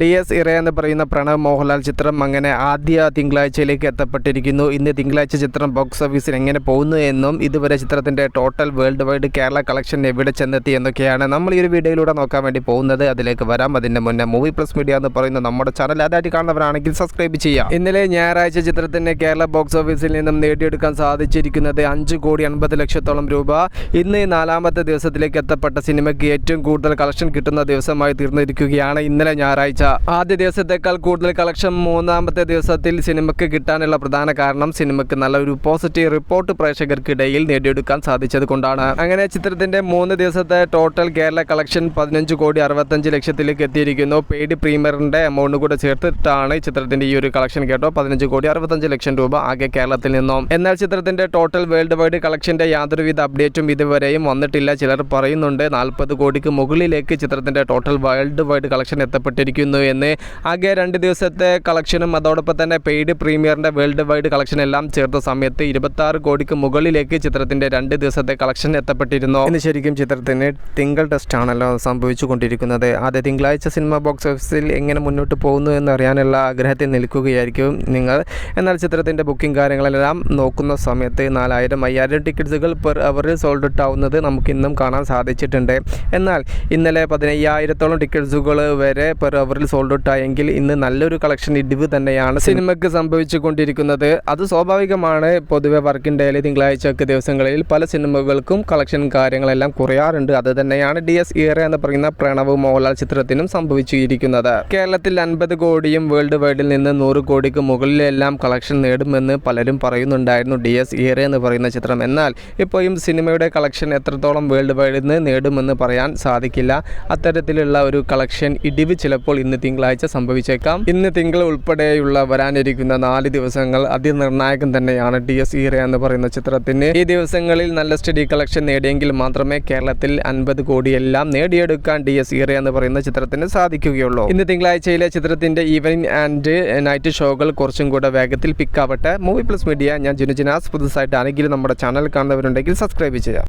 D S ഇറ എന്ന് പറയുന്ന പ്രണവ് മോഹൻലാൽ ചിത്രം അങ്ങനെ ആദ്യ തിങ്കളാഴ്ചയിലേക്ക് എത്തപ്പെട്ടിരിക്കുന്നു. ഇന്ന് തിങ്കളാഴ്ച ചിത്രം ബോക്സ് ഓഫീസിൽ എങ്ങനെ പോകുന്നു എന്നും ഇതുവരെ ചിത്രത്തിന്റെ total world wide Kerala collection എവിടെ ചെന്നെത്തി എന്നൊക്കെയാണ് നമ്മൾ ഈ ഒരു വീഡിയോയിലൂടെ നോക്കാൻ വേണ്ടി പോകുന്നത്. അതിലേക്ക് വരാം. അതിന്റെ മുന്നേ മൂവി പ്ലസ് മീഡിയ എന്ന് പറയുന്ന നമ്മുടെ ചാനൽ ആദ്യമായിട്ട് കാണുന്നവരാണെങ്കിൽ സബ്സ്ക്രൈബ് ചെയ്യാം ഇന്നലെ ഞായറാഴ്ച ചിത്രത്തിന് കേരള ബോക്സ് ഓഫീസിൽ നിന്നും നേടിയെടുക്കാൻ സാധിച്ചിരിക്കുന്നത് അഞ്ച് കോടി അൻപത് ലക്ഷത്തോളം രൂപ. ഇന്ന് നാലാമത്തെ ദിവസത്തിലേക്ക് എത്തപ്പെട്ട സിനിമയ്ക്ക് ഏറ്റവും കൂടുതൽ കളക്ഷൻ കിട്ടുന്ന ദിവസമായി തീർന്നിരിക്കുകയാണ് ഇന്നലെ ഞായറാഴ്ച. ആദ്യ ദിവസത്തേക്കാൾ കൂടുതൽ കളക്ഷൻ മൂന്നാമത്തെ ദിവസത്തിൽ സിനിമയ്ക്ക് കിട്ടാനുള്ള പ്രധാന കാരണം സിനിമയ്ക്ക് നല്ലൊരു പോസിറ്റീവ് റിപ്പോർട്ട് പ്രേക്ഷകർക്കിടയിൽ നേടിയെടുക്കാൻ സാധിച്ചത് കൊണ്ടാണ്. അങ്ങനെ ചിത്രത്തിന്റെ മൂന്ന് ദിവസത്തെ ടോട്ടൽ കേരള കളക്ഷൻ പതിനഞ്ച് കോടി അറുപത്തഞ്ച് ലക്ഷത്തിലേക്ക് എത്തിയിരിക്കുന്നു. പെയ്ഡ് പ്രീമിയറിന്റെ എമൗണ്ട് കൂടെ ചേർത്തിട്ടാണ് ചിത്രത്തിന്റെ ഈ ഒരു കളക്ഷൻ കേട്ടോ പതിനഞ്ച് കോടി അറുപത്തഞ്ച് ലക്ഷം രൂപ ആകെ കേരളത്തിൽ നിന്നും. എന്നാൽ ചിത്രത്തിന്റെ ടോട്ടൽ വേൾഡ് വൈഡ് കളക്ഷന്റെ യാതൊരുവിധ അപ്ഡേറ്റും ഇതുവരെയും വന്നിട്ടില്ല. ചിലർ പറയുന്നുണ്ട് നാൽപ്പത് കോടിക്ക് മുകളിലേക്ക് ചിത്രത്തിന്റെ ടോട്ടൽ വേൾഡ് വൈഡ് കളക്ഷൻ എത്തപ്പെട്ടിരിക്കുന്നു. എന്ന്. ആകെ രണ്ട് ദിവസത്തെ കളക്ഷനും അതോടൊപ്പം തന്നെ പെയ്ഡ് പ്രീമിയറിന്റെ വേൾഡ് വൈഡ് കളക്ഷൻ എല്ലാം ചേർത്ത സമയത്ത് ഇരുപത്തി കോടിക്ക് മുകളിലേക്ക് ചിത്രത്തിന്റെ രണ്ട് ദിവസത്തെ കളക്ഷൻ എത്തപ്പെട്ടിരുന്നു. ഇന്ന് ശരിക്കും ചിത്രത്തിന് തിങ്കൾ ടെസ്റ്റ് ആണല്ലോ സംഭവിച്ചുകൊണ്ടിരിക്കുന്നത്. ആദ്യ തിങ്കളാഴ്ച സിനിമ ബോക്സ് ഓഫീസിൽ എങ്ങനെ മുന്നോട്ട് പോകുന്നു എന്നറിയാനുള്ള ആഗ്രഹത്തിൽ നിൽക്കുകയായിരിക്കും നിങ്ങൾ. എന്നാൽ ചിത്രത്തിന്റെ ബുക്കിംഗ് കാര്യങ്ങളെല്ലാം നോക്കുന്ന സമയത്ത് നാലായിരം അയ്യായിരം ടിക്കറ്റ്സുകൾ പെർ അവറിൽ സോൾഡ് ഔട്ട് ആവുന്നത് നമുക്ക് ഇന്നും കാണാൻ സാധിച്ചിട്ടുണ്ട്. എന്നാൽ ഇന്നലെ പതിനയ്യായിരത്തോളം ടിക്കറ്റ്സുകൾ വരെ പെർ അവറിൽ സോൾഡ് ഔട്ട് ആയെങ്കിൽ ഇന്ന് നല്ലൊരു കളക്ഷൻ ഇടിവ് തന്നെയാണ് സിനിമയ്ക്ക് സംഭവിച്ചു കൊണ്ടിരിക്കുന്നത് അത് സ്വാഭാവികമാണ്. പൊതുവെ വർക്കിംഗ് ഡേയിലെ തിങ്കളാഴ്ചയൊക്കെ ദിവസങ്ങളിൽ പല സിനിമകൾക്കും കളക്ഷൻ കാര്യങ്ങളെല്ലാം കുറയാറുണ്ട്. അത് തന്നെയാണ് ഡി എസ് ഇയർ എന്ന് പറയുന്ന പ്രണവ് മോഹൻലാൽ ചിത്രത്തിനും സംഭവിച്ചിരിക്കുന്നത്. കേരളത്തിൽ അൻപത് കോടിയും വേൾഡ് വൈഡിൽ നിന്ന് നൂറ് കോടിക്ക് മുകളിലെല്ലാം കളക്ഷൻ നേടുമെന്ന് പലരും പറയുന്നുണ്ടായിരുന്നു ഡി എസ് ഇയർ എന്ന് പറയുന്ന ചിത്രം. എന്നാൽ ഇപ്പോഴും സിനിമയുടെ കളക്ഷൻ എത്രത്തോളം വേൾഡ് വൈഡിൽ നിന്ന് നേടുമെന്ന് പറയാൻ സാധിക്കില്ല. അത്തരത്തിലുള്ള ഒരു കളക്ഷൻ ഇടിവ് ചിലപ്പോൾ ഇന്ന് തിങ്കളാഴ്ച സംഭവിച്ചേക്കാം. ഇന്ന് തിങ്കൾ ഉൾപ്പെടെയുള്ള വരാനിരിക്കുന്ന നാല് ദിവസങ്ങൾ അതിനിർണായകം തന്നെയാണ് ഡി എസ് ഈറ എന്ന് പറയുന്ന ചിത്രത്തിന്. ഈ ദിവസങ്ങളിൽ നല്ല സ്റ്റഡി കളക്ഷൻ നേടിയെങ്കിൽ മാത്രമേ കേരളത്തിൽ അൻപത് കോടിയെല്ലാം നേടിയെടുക്കാൻ ഡി എസ് ഈറ എന്ന് പറയുന്ന ചിത്രത്തിന് സാധിക്കുകയുള്ളൂ. ഇന്ന് തിങ്കളാഴ്ചയിലെ ചിത്രത്തിന്റെ ഈവനിങ് ആൻഡ് നൈറ്റ് ഷോകൾ കുറച്ചും കൂടെ വേഗത്തിൽ പിക്കാവട്ടെ മൂവി പ്ലസ് മീഡിയ ഞാൻ ജുനുജിനാസ് പുതുസായിട്ട് ആണെങ്കിലും നമ്മുടെ ചാനൽ കാണുന്നവരുണ്ടെങ്കിൽ സബ്സ്ക്രൈബ് ചെയ്യാം